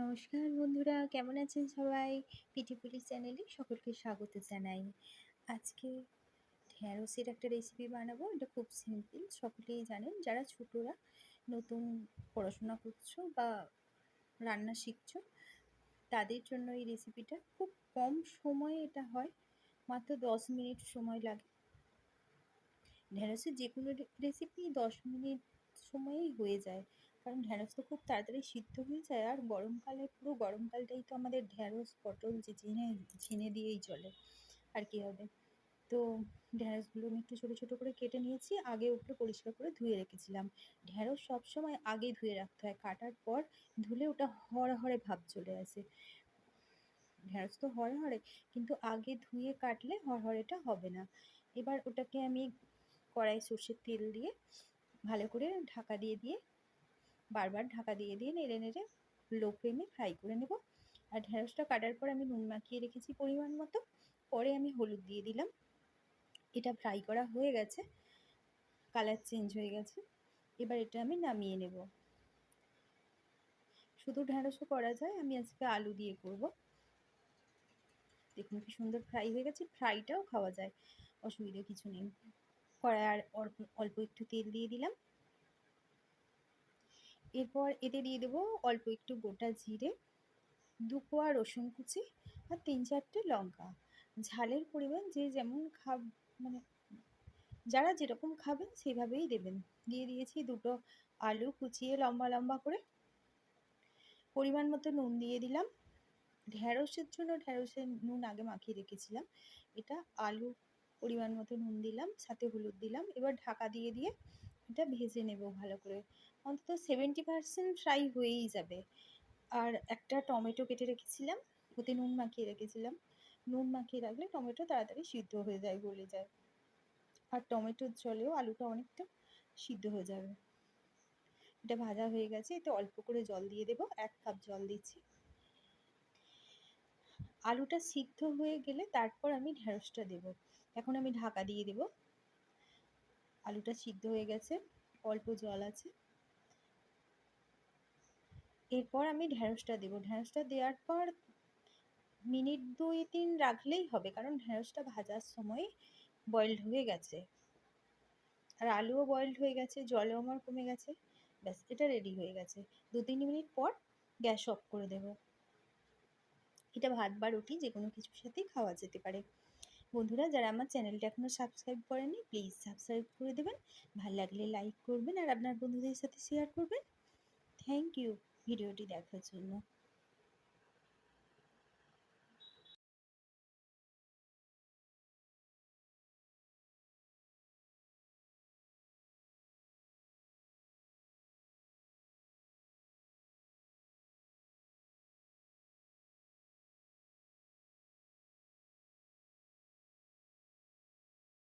নমস্কার বন্ধুরা, কেমন আছেন সবাই? পিটিপুলি চ্যানেলে সকলকে স্বাগত জানাই। আজকে ঢ্যাঁড়সের একটা রেসিপি বানাবো, এটা খুব সিম্পল সকলেই জানেন। যারা ছোটরা নতুন পড়াশোনা করছ বা রান্না শিখছো, তাদের জন্য এই রেসিপিটা খুব কম সময়ে এটা হয়, মাত্র দশ মিনিট সময় লাগে। ঢ্যাঁড়সের যে কোনো রেসিপি দশ মিনিট সময়েই হয়ে যায়। কারণ ঢ্যাঁড়স তো খুব তাড়াতাড়ি সিদ্ধ হয়ে যায় আর গরমকালে পুরো গরমকালটাই তো আমাদের ঢ্যাঁড়স পটল ঝিঙে ঝিঙে দিয়েই চলে আর কী হবে। তো ঢ্যাঁড়সগুলো আমি একটু ছোটো ছোটো করে কেটে নিয়েছি, আগে ওগুলো পরিষ্কার করে ধুয়ে রেখেছিলাম। ঢ্যাঁড়স সবসময় আগে ধুয়ে রাখতে হয়, কাটার পর ধুলে ওটা হরে হরে ভাব চলে আসে। ঢ্যাঁড়স তো হরে হরে কিন্তু আগে ধুয়ে কাটলে হড়হড়েটা হবে না। এবার ওটাকে আমি কড়াই সর্ষের তেল দিয়ে ভালো করে ঢাকা দিয়ে দিয়ে বারবার ঢাকা দিয়ে দিয়ে নেড়ে নেড়ে লো ফ্লেমে ফ্রাই করে নেব। আর ঢেঁড়সটা কাটার পর আমি নুন মাখিয়ে রেখেছি পরিমাণ মতো। পরে আমি হলুদ দিয়ে দিলাম। এটা ফ্রাই করা হয়ে গেছে। কালার চেঞ্জ হয়ে গেছে। এবার এটা আমি নামিয়ে নেব। শুধু ঢেঁড়সও করা যায়, আমি আজকে আলু দিয়ে করব। দেখুন কি সুন্দর ফ্রাই হয়ে গেছে। ফ্রাইটাও খাওয়া যায়। অসুবিধা কিছু নেই। কড়াই আর অল্প একটু তেল দিয়ে দিলাম। এরপর এতে দিয়ে দেবো অল্প একটু গোটা জিরে, দু কোয়া রসুন কুচি আর তিন চারটে লঙ্কা। ঝালের পরিমাণ যে যেমন খাব মানে যারা যেরকম খাবেন সেভাবেই দেবেন। দিয়ে দিয়েছি দুটো আলু কুচিয়ে লম্বা লম্বা করে। পরিমাণ মতো নুন দিয়ে দিলাম। ঢ্যাঁড়সের জন্য ঢ্যাঁড়সের নুন আগে মাখিয়ে রেখেছিলাম। এটা আলু পরিমাণ মতো নুন দিলাম, সাথে হলুদ দিলাম। এবার ঢাকা দিয়ে দিয়ে এটা ভেজে নেব ভালো করে। অন্তত সেভেন্টি পারসেন্ট ফ্রাই হয়েই যাবে। আর একটা টমেটো কেটে রেখেছিলাম, ওতে নুন মাখিয়ে রেখেছিলাম। নুন মাখিয়ে রাখলে টমেটো তাড়াতাড়ি সিদ্ধ হয়ে যায়, গলে যায়। আর টমেটোর জলেও আলুটা অনেকটা সিদ্ধ হয়ে যাবে। এটা ভাজা হয়ে গেছে, এতে অল্প করে জল দিয়ে দেবো, এক কাপ জল দিচ্ছি। আলুটা সিদ্ধ হয়ে গেলে তারপর আমি ঢ্যাঁড়সটা দেব। এখন আমি ঢাকা দিয়ে দেব। আলুটা সিদ্ধ হয়ে গেছে, অল্প জল আছে। এরপর আমি ঢ্যাঁড়সটা দেবো। ঢ্যাঁড়সটা দেওয়ার পর মিনিট দুই তিন রাখলেই হবে, কারণ ঢ্যাঁড়সটা ভাজার সময় বয়েলড হয়ে গেছে। আর আলুও বয়েলড হয়ে গেছে, জলও আমার কমে গেছে। ব্যাস, এটা রেডি হয়ে গেছে। দু তিন মিনিট পর গ্যাস অফ করে দেব। এটা ভাত বা রুটি যে কোনো কিছুর সাথেই খাওয়া যেতে পারে। বন্ধুরা, যারা আমার চ্যানেলটা এখনও সাবস্ক্রাইব করেনি প্লিজ সাবস্ক্রাইব করে দেবেন। ভালো লাগলে লাইক করবেন আর আপনার বন্ধুদের সাথে শেয়ার করবেন। থ্যাংক ইউ ভিডিওটি দেখার জন্য।